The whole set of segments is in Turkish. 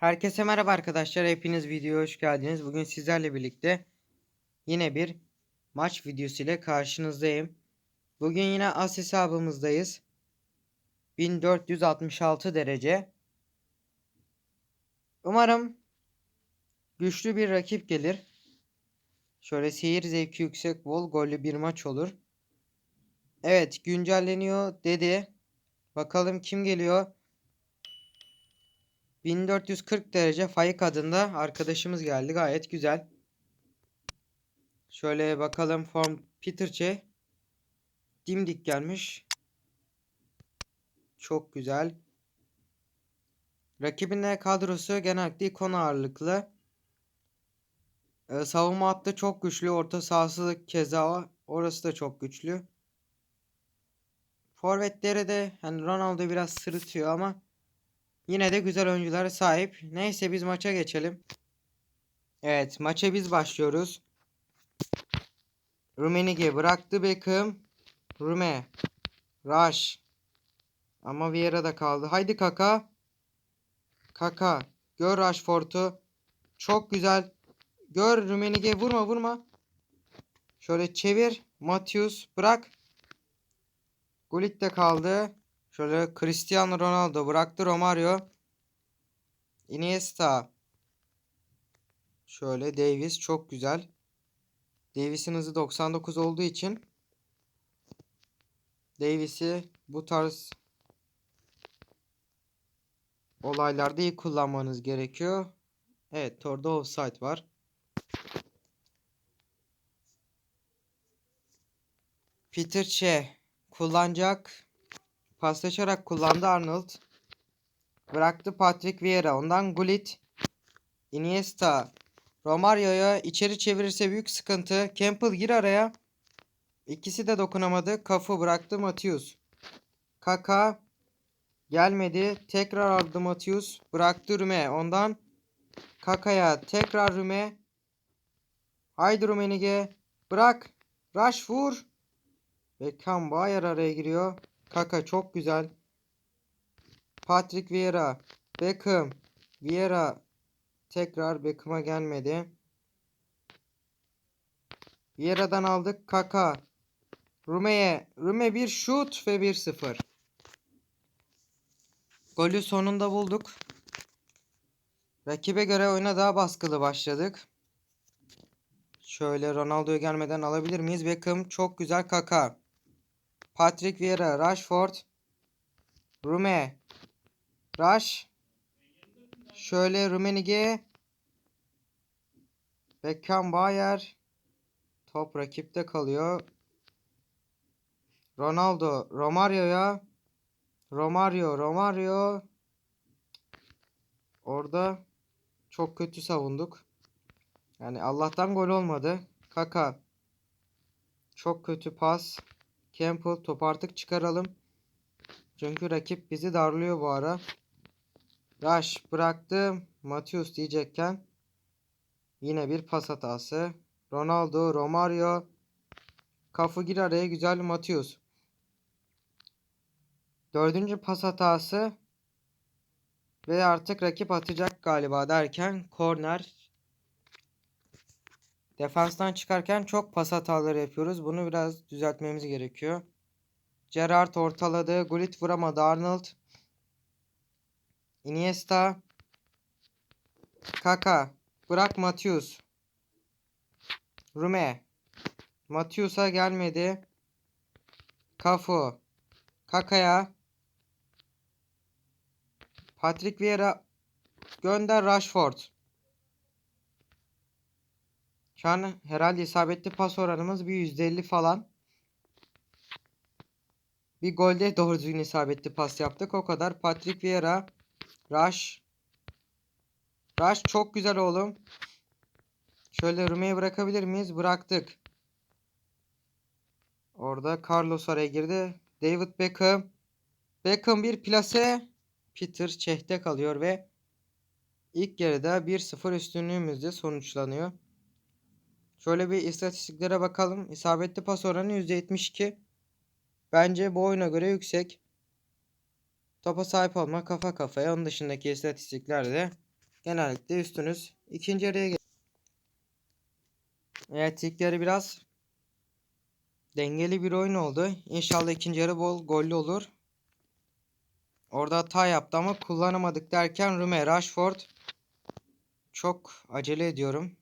Herkese merhaba arkadaşlar. Hepiniz videoya hoş geldiniz. Bugün sizlerle birlikte yine bir maç videosu ile karşınızdayım. Bugün yine as hesabımızdayız. 1466 derece. Umarım güçlü bir rakip gelir. Şöyle seyir zevki yüksek bol gollü bir maç olur. Evet güncelleniyor dedi. Bakalım kim geliyor. 1440 derece Faik adında arkadaşımız geldi. Gayet güzel. Şöyle bakalım form Peterçe dimdik gelmiş. Çok güzel. Rakibin kadrosu genellikle ikon ağırlıklı. Ee, savunma hattı çok güçlü. Orta sahası keza orası da çok güçlü. Forvetleri de hani Ronaldo biraz sırıtıyor ama Yine de güzel oyunculara sahip. Neyse biz maça geçelim. Evet maça biz başlıyoruz. Rumenige bıraktı Beckham. Rume. Rush. Ama Vieira da kaldı. Haydi Kaka. Kaka. Gör Rashford'u. Çok güzel. Gör Rumenige vurma vurma. Şöyle çevir. Matius bırak. Gullit de kaldı. Şöyle Cristiano Ronaldo bıraktı Romario. Iniesta. Şöyle Davis çok güzel. Davis'in hızı 99 olduğu için Davis'i bu tarz olaylarda iyi kullanmanız gerekiyor. Evet orada offside var. Peter Che kullanacak. Paslaşarak kullandı Arnold. Bıraktı Patrick Vieira. Ondan Gullit. Iniesta. Romario'ya içeri çevirirse büyük sıkıntı. Campbell gir araya. İkisi de dokunamadı. Kafu bıraktı Matius. Kaka. Gelmedi. Tekrar aldı Matius. Bıraktı Rüme. Ondan Kaka'ya tekrar Rüme. Haydi Rumenige. Bırak. Rush vur. Beckham Bayer araya giriyor. Kaka çok güzel. Patrick Vieira. Beckham. Vieira. Tekrar Beckham'a gelmedi. Vieira'dan aldık. Kaka. Rume'ye. Rume bir şut ve 1-0. Golü sonunda bulduk. Rakibe göre oyuna daha baskılı başladık. Şöyle Ronaldo'ya gelmeden alabilir miyiz? Beckham çok güzel Kaka. Patrick Vieira, Rashford, Rume, Rush, şöyle Rumenige, Beckham Bayer, top rakipte kalıyor. Ronaldo, Romario'ya, Romario, Romario, orada çok kötü savunduk. Yani Allah'tan gol olmadı. Kaka, çok kötü pas. Campbell top artık çıkaralım. Çünkü rakip bizi darlıyor bu ara. Rush bıraktı. Matius diyecekken yine bir pas hatası. Ronaldo, Romario. Kafu gir araya güzel Matius. Dördüncü pas hatası. Ve artık rakip atacak galiba derken korner Defanstan çıkarken çok pas hataları yapıyoruz. Bunu biraz düzeltmemiz gerekiyor. Gerrard ortaladı. Gullit vuramadı. Arnold. Iniesta. Kaka. Bırak Matius. Rume. Matius'a gelmedi. Kafu. Kaka'ya. Patrick Vieira. Gönder Rashford. Şu an herhalde isabetli pas oranımız bir %50 falan. Bir golde doğru düzgün isabetli pas yaptık. O kadar. Patrick Vieira. Rush. Rush çok güzel oğlum. Şöyle Rume'yi bırakabilir miyiz? Bıraktık. Orada Carlos araya girdi. David Beckham. Beckham bir plase. Peter çehte kalıyor ve ilk yarıda 1-0 üstünlüğümüzde sonuçlanıyor. Şöyle bir istatistiklere bakalım. İsabetli pas oranı %72. Bence bu oyuna göre yüksek. Topa sahip olma kafa kafaya. Onun dışındaki istatistikler de genellikle üstünüz. İkinci yarıya gel. Evet ilk yarı biraz dengeli bir oyun oldu. İnşallah ikinci yarı bol gollü olur. Orada hata yaptı ama kullanamadık derken Rüme, Rashford çok acele ediyorum.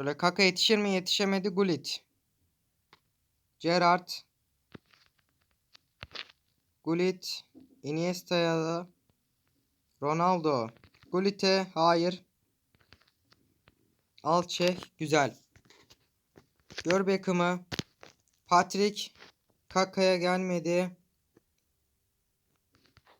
Şöyle Kaka yetişir mi? Yetişemedi Gullit. Gerrard. Gullit. Iniesta'ya da. Ronaldo. Gullit'e hayır. Alçe güzel. Gör Beckham'ı. Patrick. Kaka'ya gelmedi.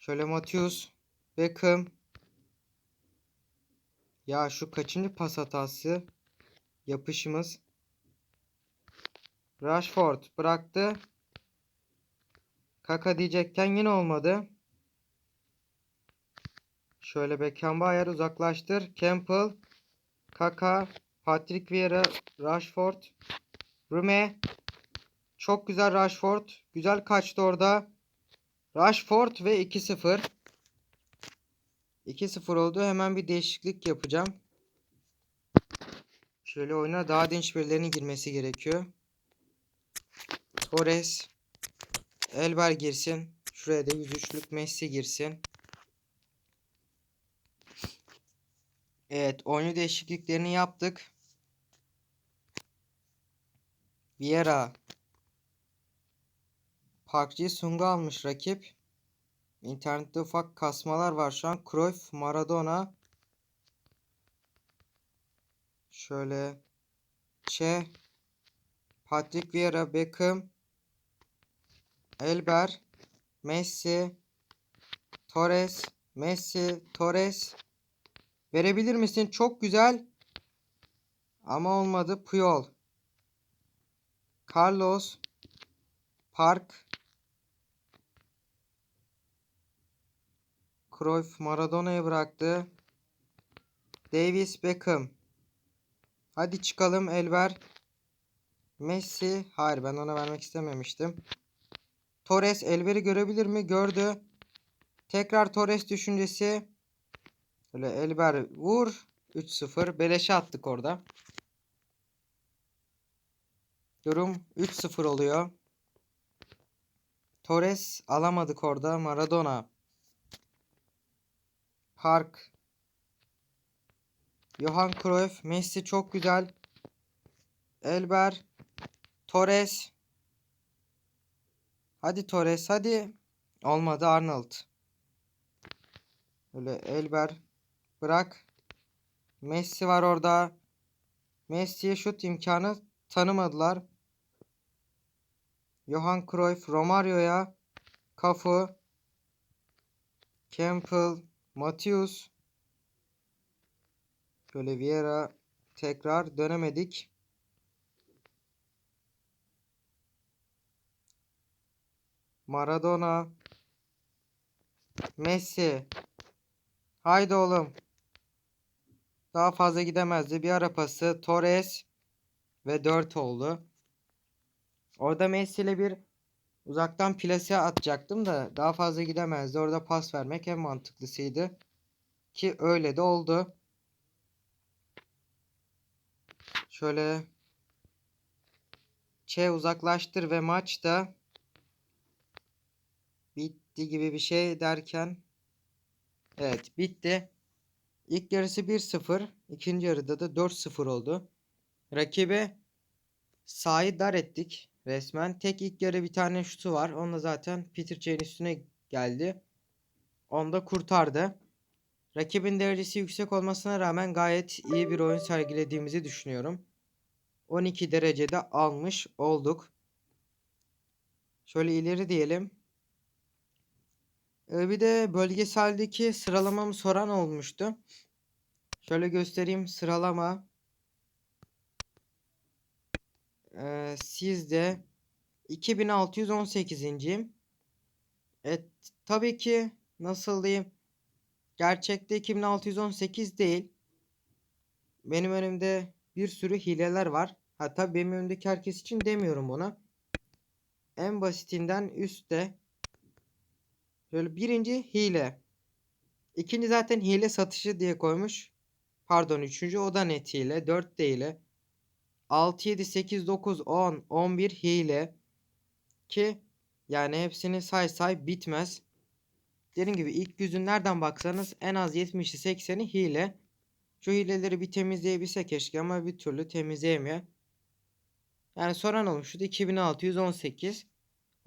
Şöyle Matius. Beckham. Ya şu kaçıncı pas hatası? Yapışımız. Rashford bıraktı. Kaka diyecekken yine olmadı. Şöyle Beckham Bayer uzaklaştır. Campbell. Kaka. Patrick Vieira. Rashford. Rume. Çok güzel Rashford. Güzel kaçtı orada. Rashford ve 2-0. 2-0 oldu. Hemen bir değişiklik yapacağım. Şöyle oyuna daha dinç birilerinin girmesi gerekiyor. Torres. Elber girsin. Şuraya da 103'lük Messi girsin. Evet oyunu değişikliklerini yaptık. Vieira. Park Ji-sung'u almış rakip. İnternette ufak kasmalar var şu an. Cruyff, Maradona. Şöyle. Che. Patrick Vieira, Beckham. Elber. Messi. Torres. Messi. Torres. Verebilir misin? Çok güzel. Ama olmadı. Puyol. Carlos. Park. Cruyff Maradona'ya bıraktı. Davis Beckham. Hadi çıkalım Elber. Messi. Hayır ben ona vermek istememiştim. Torres Elber'i görebilir mi? Gördü. Tekrar Torres düşüncesi. Böyle Elber vur. 3-0. Beleşe attık orada. Durum 3-0 oluyor. Torres alamadık orada. Maradona. Park. Johan Cruyff. Messi çok güzel. Elber. Torres. Hadi Torres hadi. Olmadı Arnold. Öyle Elber. Bırak. Messi var orada. Messi'ye şut imkanı tanımadılar. Johan Cruyff Romario'ya. Cafu. Campbell. Matius. Şöyle Vieira tekrar dönemedik. Maradona. Messi. Haydi oğlum. Daha fazla gidemezdi. Bir ara pası. Torres. Ve 4 oldu. Orada Messi ile bir uzaktan plase atacaktım da daha fazla gidemezdi. Orada pas vermek en mantıklısıydı. Ki öyle de oldu. Şöyle Çe uzaklaştır ve maçta bitti gibi bir şey derken evet bitti. İlk yarısı 1-0, ikinci yarıda da 4-0 oldu. Rakibe sahayı dar ettik resmen. Tek ilk yarı bir tane şutu var. Onunla zaten Peter Çey'in üstüne geldi. Onu da kurtardı. Rakibin derecesi yüksek olmasına rağmen gayet iyi bir oyun sergilediğimizi düşünüyorum. 12 derecede almış olduk. Şöyle ileri diyelim. Ee, bir de bölgeseldeki sıralamamı soran olmuştu. Şöyle göstereyim sıralama. Ee, sizde 2618'inciyim. Evet tabii ki nasıl diyeyim gerçekte 2618 değil. Benim önümde bir sürü hileler var. Ha tabii benim önümdeki herkes için demiyorum bunu. En basitinden üstte Şöyle birinci hile. İkinci zaten hile satışı diye koymuş. Pardon üçüncü o da net hile. 4 de hile. 6, 7, 8, 9, 10, 11 hile. Ki yani hepsini say say bitmez. Dediğim gibi ilk yüzün nereden baksanız en az 70'i 80'i hile. Şu hileleri bir temizleyebilse keşke ama bir türlü temizleyemiyor. Yani soran olmuştu 2618.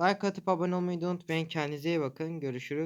Like atıp abone olmayı unutmayın. Kendinize iyi bakın. Görüşürüz.